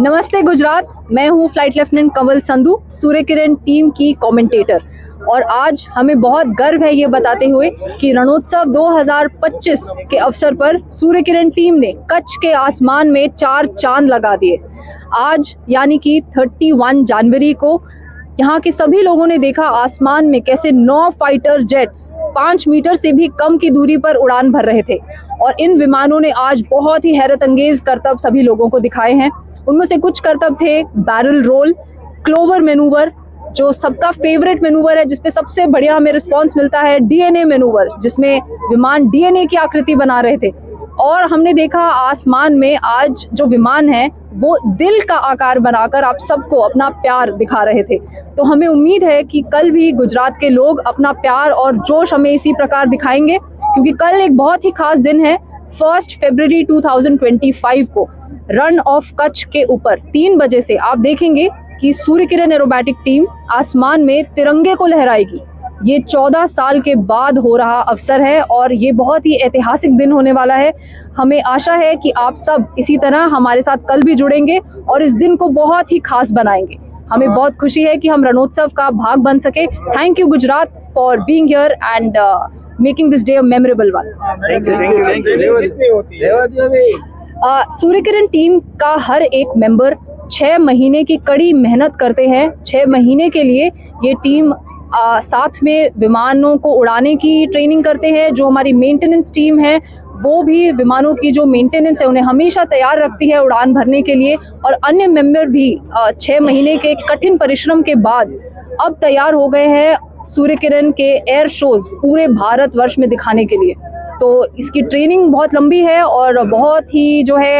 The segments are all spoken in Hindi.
नमस्ते गुजरात, मैं हूँ flight lieutenant Kanwal Sandhu Surya Kiran team की कमेंटेटर और आज हमें बहुत गर्व है ये बताते हुए कि रणोत्सव 2025 के अवसर पर सूर्य किरण टीम ने कच्छ के आसमान में चार चाँद लगा दिए। आज, यानी कि 31 जनवरी को, यहाँ के सभी लोगों ने देखा आसमान में कैसे नौ फाइटर जेट्स पाँच मीटर से भी कम की दूरी पर उड़ान भर रहे थे। और इन विमानों ने आज बहुत ही हैरत अंगेज करतब सभी लोगों को दिखाए हैं। उनमें से कुछ करतब थे बैरल रोल, क्लोवर मेनूवर, जो सबका फेवरेट मेनूवर है, जिसपे सबसे बढ़िया हमें रिस्पॉन्स मिलता है, डीएनए मेनूवर, जिसमें विमान डीएनए की आकृति बना रहे थे। और हमने देखा आसमान में आज जो विमान है, वो दिल का आकार बनाकर आप सबको अपना प्यार दिखा रहे थे। तो हमें उम्मीद है कि कल भी गुजरात के लोग अपना प्यार और जोश हमें इसी प्रकार दिखाएँगे, क्योंकि कल एक बहुत ही खास दिन है, फ़र्स्ट फेब्रवरी 2025 को, रन ऑफ़ कच्छ के ऊपर, तीन बजे से। आप देखेंगे कि सूर्य किरण एरोबैटिक टीम आसमान में तिरंगे को लहराएगी। ये 14 साल के बाद हो रहा अवसर है और ये बहुत ही ऐतिहासिक दिन होने वाला है। हमें आशा है कि आप सब इसी तरह हमारे साथ कल भी जुड़ेंगे और इस दिन को बहुत ही खास बनाएँगे। हमें बहुत खुशी है कि हम रणोत्सव का भाग बन सके। Thank you Gujarat for being here and making this day a memorable one है सूर्य किरण टीम का हर एक मेंबर छः महीने की कड़ी मेहनत करते हैं। छः महीने के लिए ये टीम अ, साथ में विमानों को उड़ाने की ट्रेनिंग करते हैं जो हमारी मेंटेनेंस टीम है वो भी विमानों की जो मेंटेनेंस है उन्हें हमेशा तैयार रखती है उड़ान भरने के लिए। और अन्य मेंबर भी छः महीने के कठिन परिश्रम के बाद अब तैयार हो गए हैं सूर्य किरण के एयर शोज़ पूरे भारतवर्ष में दिखाने के लिए। तो इसकी ट्रेनिंग बहुत लंबी है और बहुत ही जो है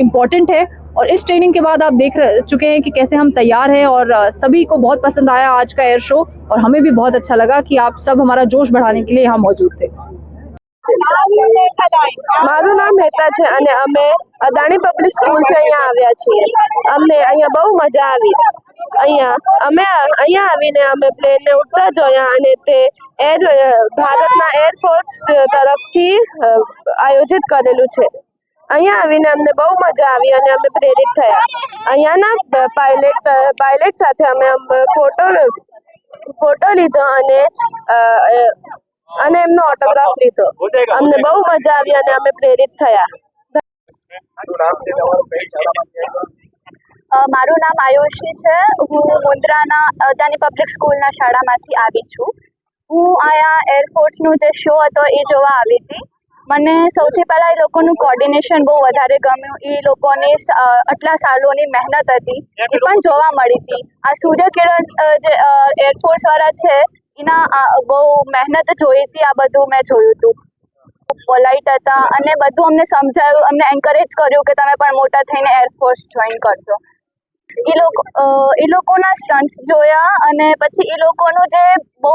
इम्पोर्टेंट है। और इस ट्रेनिंग के बाद आप देख रहे चुके हैं कि कैसे हम तैयार हैं और अ, सभी को बहुत पसंद आया आज का एयर शो और हमें भी बहुत अच्छा लगा कि आप सब हमारा जोश बढ़ाने के लिए यहाँ मौजूद थे મારું નામ હેતા છે અને અમે અદાણી પબ્લિક સ્કૂલથી અહીંયા આવ્યા છીએ અમને અહીંયા બહુ મજા આવી અહીંયા અમે અહીંયા આવીને અમે પ્લેનને ઉડતા જોયા અને તે એર ભારતના એરફોર્સ તરફથી અ, આયોજિત કરેલું છે અહીંયા આવીને અમને બહુ મજા આવી અને અમે પ્રેરિત થયા. અહીંયાના પાયલેટ પાયલટ સાથે અમે ફોટો ફોટો લીધો અને અને એમનો ઓટોગ્રાફ લીધો. અમને બહુ મજા આવી અને અમે પ્રેરિત થયા. મારું નામ આયુષી છે. હું મુન્દ્રાના અદાની પબ્લિક સ્કૂલના શાળામાંથી આવી છું. હું અહીંયા એરફોર્સનું જે શો હતો એ જોવા આવી હતી. મને સૌથી પહેલાં એ લોકોનું કોર્ડિનેશન બહુ વધારે ગમ્યું. એ લોકોની આટલા સાલોની મહેનત હતી. એ પણ જોવા મળી હતી. આ સૂર્યકિરણ જે એરફોર્સવાળા છે, એના બહુ મહેનત જોઈ હતી આ બધું મેં જોયું હતું. પોલાઇટ હતા અને બધું અમને સમજાયું, અમને એન્કરેજ કર્યું કે તમે પણ મોટા થઈને એરફોર્સ જોઈન કરજો. એ લોકો એ લોકોના સ્ટન્ટ્સ જોયા અને પછી એ લોકોનું જે બહુ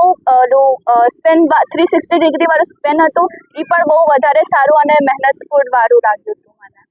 સ્પેન થ્રી સિક્સટી ડિગ્રી વાળું સ્પેન હતું, એ પણ બહુ વધારે સારું અને મહેનતપૂર્ણ વાળું લાગ્યું હતું મને.